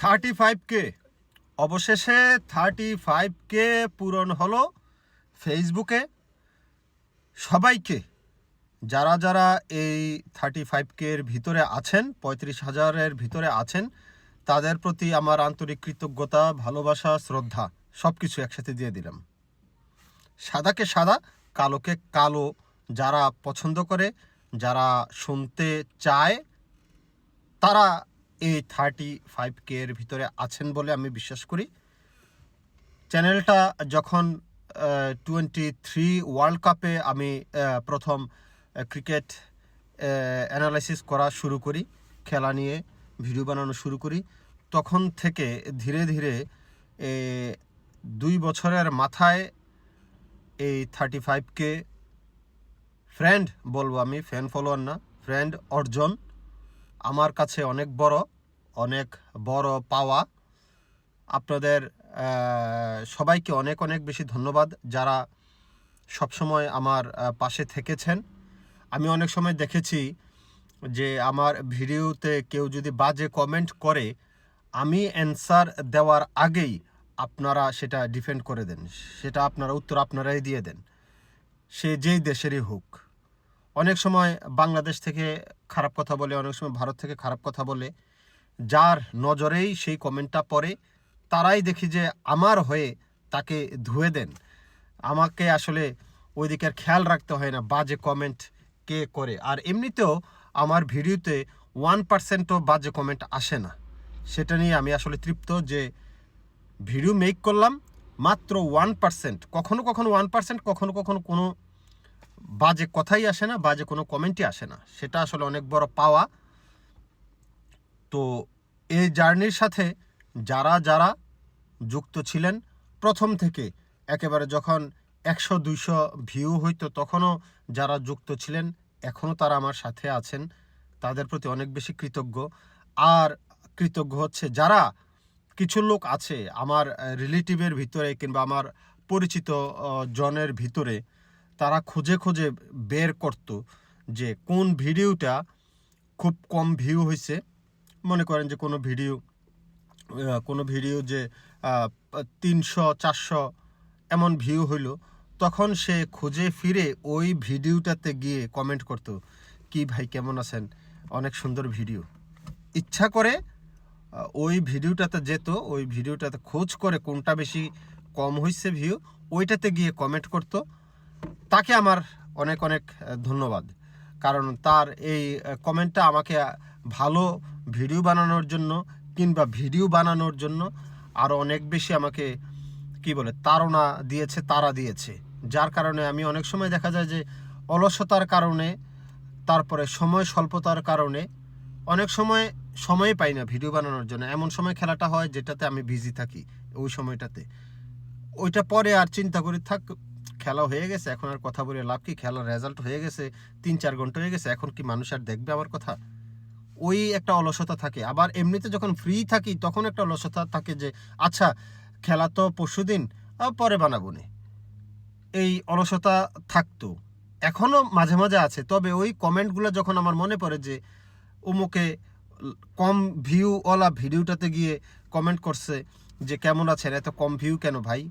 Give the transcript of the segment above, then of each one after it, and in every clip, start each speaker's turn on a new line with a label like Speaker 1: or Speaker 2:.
Speaker 1: Thirty five কে। অবশেষে thirty five কে পূরণ হলো ফেসবুকে। সবাইকে, যারা যারা এই থার্টি ফাইভ কের ভিতরে আছেন, পঁয়ত্রিশ হাজারের ভিতরে আছেন, তাদের প্রতি আমার আন্তরিক কৃতজ্ঞতা, ভালোবাসা, শ্রদ্ধা সব কিছু একসাথে দিয়ে দিলাম। সাদাকে সাদা, কালোকে কালো, যারা পছন্দ করে, যারা শুনতে চায়, তারা এই থার্টি ফাইভ কে এর ভিতরে আছেন বলে আমি বিশ্বাস করি। চ্যানেলটা যখন টোয়েন্টি থ্রি ওয়ার্ল্ড কাপে আমি প্রথম ক্রিকেট অ্যানালাইসিস করা শুরু করি, খেলা নিয়ে ভিডিও বানানো শুরু করি, তখন থেকে ধীরে ধীরে দুই বছরের মাথায় এই থার্টি ফাইভকে ফ্রেন্ড বলব আমি ফ্যান ফলোয়ার না ফ্রেন্ড অর্জন আমার কাছে অনেক বড়। অনেক বড় পাওয়া। আপনাদের সবাইকে অনেক অনেক বেশি ধন্যবাদ যারা সবসময় আমার পাশে থেকেছেন। আমি অনেক সময় দেখেছি যে আমার ভিডিওতে কেউ যদি বাজে কমেন্ট করে, আমি অ্যান্সার দেওয়ার আগেই আপনারা সেটা ডিফেন্ড করে দেন। সেটা আপনারা উত্তর আপনারাই দিয়ে দেন। সে যেই দেশেরই হোক। অনেক সময় বাংলাদেশ থেকে খারাপ কথা বলে, অনেক সময় ভারত থেকে খারাপ কথা বলে যার নজরেই সেই কমেন্টটা পড়ে, তারাই দেখি যে আমার হয়ে তাকে ধুয়ে দেন। আমাকে আসলে ওই দিকের খেয়াল রাখতে হয় না, বাজে কমেন্ট কে করে। আর এমনিতেও আমার ভিডিওতে ওয়ান পার্সেন্টও বাজে কমেন্ট আসে না। সেটা নিয়ে আমি আসলে তৃপ্ত যে ভিডিও মেক করলাম, মাত্র ওয়ান পার্সেন্ট। কখনো কখনো ওয়ান পার্সেন্ট, কখনো কখনো কোনো বাজে কথাই আসে না, বাজে কোনো কমেন্টই আসে না। সেটা আসলে অনেক বড় পাওয়া। তো এই জার্নির সাথে যারা যারা যুক্ত ছিলেন, প্রথম থেকে একেবারে যখন একশো, দুইশো ভিউ হইতো তখনও যারা যুক্ত ছিলেন, এখনও তারা আমার সাথে আছেন। তাদের প্রতি অনেক বেশি কৃতজ্ঞ। আর কৃতজ্ঞ হচ্ছে যারা কিছু লোক আছে আমার রিলেটিভের ভিতরে কিংবা আমার পরিচিত জনের ভিতরে, তারা খুঁজে খুঁজে বের করত যে কোন ভিডিওটা খুব কম ভিউ হয়েছে মনে করেন যে কোনো ভিডিও কোনো ভিডিও যে তিনশো, চারশো এমন ভিউ হইল, তখন সে খুঁজে ফিরে ওই ভিডিওটাতে গিয়ে কমেন্ট করতো, কি ভাই, কেমন আছেন? অনেক সুন্দর ভিডিও। ইচ্ছা করে ওই ভিডিওটাতে যেত, ওই ভিডিওটাতে খোঁজ করে কোনটা বেশি কম হয়েছে ভিউ, ওইটাতে গিয়ে কমেন্ট করতো। তাকে আমার অনেক অনেক ধন্যবাদ। কারণ তার এই কমেন্টটা আমাকে ভালো ভিডিও বানানোর জন্য কিংবা ভিডিও বানানোর জন্য আরও অনেক বেশি আমাকে, কি বলে, তাড়না দিয়েছে তারা দিয়েছে। যার কারণে আমি অনেক সময় দেখা যায় যে অলসতার কারণে, তারপরে সময় স্বল্পতার কারণে অনেক সময় সময় পাই না ভিডিও বানানোর জন্য। এমন সময় খেলাটা হয় যেটাতে আমি বিজি থাকি ওই সময়টাতে। ওইটা পরে আর চিন্তা করি, থাক, খেলা হয়ে গেছে, এখন আর কথা বলে লাভ কি? খেলার রেজাল্ট হয়ে গেছে, তিন চার ঘণ্টা হয়ে গেছে, এখন কি মানুষ আর দেখবে আমার কথা? ওই একটা অলসতা থাকে। আবার এমনিতে যখন ফ্রি থাকি, তখন একটা অলসতা থাকে যে আচ্ছা খেলা তো পরশু দিন পরে বানাবো নে। এই অলসতা থাকতো। এখনও মাঝে মাঝে আছে। তবে ওই কমেন্টগুলো যখন আমার মনে পড়ে যে, অমুকে কম ভিউ ওলা ভিডিওটাতে গিয়ে কমেন্ট করছে যে, কেমন আছেন? এত কম ভিউ কেন ভাই?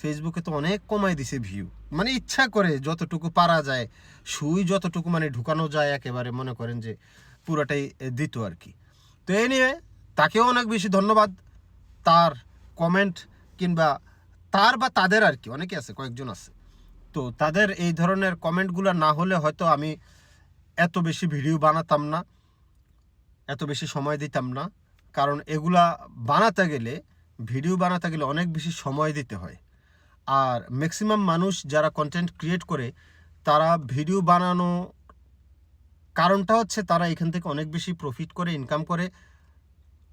Speaker 1: ফেসবুকে তো অনেক কমাই দিছে ভিউ মানে ইচ্ছা করে যতটুকু পারা যায়, সুই যতটুকু মানে ঢুকানো যায়, একেবারে মনে করেন যে পুরোটাই দিত আর কি। তো এই নিয়ে তাকেও অনেক বেশি ধন্যবাদ। তার কমেন্ট কিংবা তার বা তাদের আর কি অনেকে আছে, কয়েকজন আছে। তো তাদের এই ধরনের কমেন্টগুলো না হলে হয়তো আমি এত বেশি ভিডিও বানাতাম না, এত বেশি সময় দিতাম না। কারণ এগুলা বানাতে গেলে ভিডিও বানাতে গেলে অনেক বেশি সময় দিতে হয়। আর ম্যাক্সিমাম মানুষ যারা কন্টেন্ট ক্রিয়েট করে, তারা ভিডিও বানানো কারণটা হচ্ছে তারা এখান থেকে অনেক বেশি প্রফিট করে ইনকাম করে।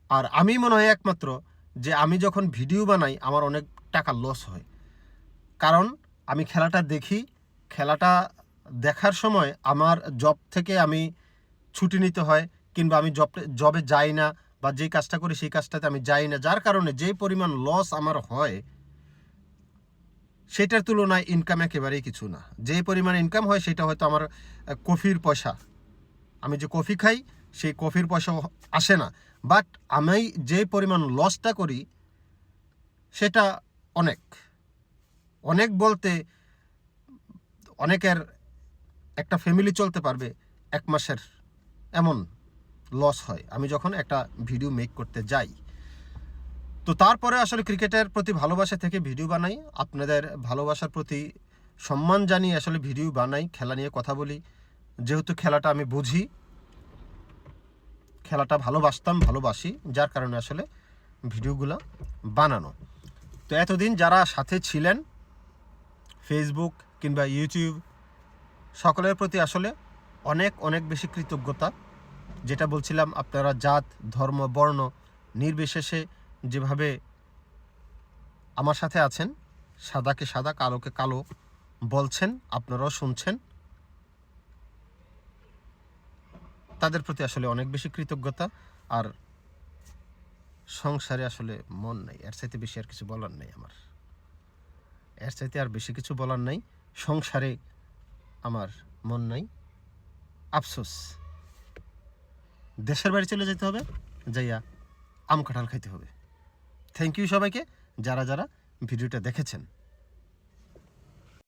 Speaker 1: আর আমি মনে হয় একমাত্র যে আমি যখন ভিডিও বানাই, আমার অনেক টাকা লস হয়। কারণ আমি খেলাটা দেখি, খেলাটা দেখার সময় আমার জব থেকে আমি ছুটি নিতে হয় কিংবা আমি জব জবে যাই না বা যে কাজটা করি, সেই কাজটাতে আমি যাই না। যার কারণে যে পরিমাণ লস আমার হয়, সেটার তুলনায় ইনকাম একেবারেই কিছু না। যে পরিমাণ ইনকাম হয়, সেটা হয়তো আমার কফির পয়সা। আমি যে কফি খাই, সেই কফির পয়সা আসে না। বাট আমি যে পরিমাণ লসটা করি, সেটা অনেক। অনেক বলতে অনেকের একটা ফ্যামিলি চলতে পারবে এক মাসের এমন লস হয়। আমি যখন একটা ভিডিও মেক করতে যাই। তো তারপরে আসলে ক্রিকেটের প্রতি ভালোবাসা থেকে ভিডিও বানাই। আপনাদের ভালোবাসার প্রতি সম্মান জানিয়ে আসলে ভিডিও বানাই, খেলা নিয়ে কথা বলি। যেহেতু খেলাটা আমি বুঝি, খেলাটা ভালোবাসতাম, ভালোবাসি, যার কারণে আসলে ভিডিওগুলো বানানো। তো এতদিন যারা সাথে ছিলেন ফেসবুক কিংবা ইউটিউব সকলের প্রতি আসলে অনেক অনেক বেশি কৃতজ্ঞতা। যেটা বলছিলাম, আপনারা জাত, ধর্ম, বর্ণ নির্বিশেষে যেভাবে আমার সাথে আছেন, সাদাকে সাদা, কালোকে কালো বলছেন, আপনারাও শুনছেন। তাদের প্রতি আসলে অনেক বেশি কৃতজ্ঞতা আর সংসারে আসলে মন নাই। এর চাইতে বেশি আর কিছু বলার নেই আমার। এর চাইতে আর বেশি কিছু বলার নাই। সংসারে আমার মন নাই। আফসোস। দেশের বাড়ি চলে যেতে হবে, যাইয়া আম কাঁঠাল খাইতে হবে। থ্যাংক ইউ সবাইকে, যারা যারা ভিডিওটা দেখেছেন।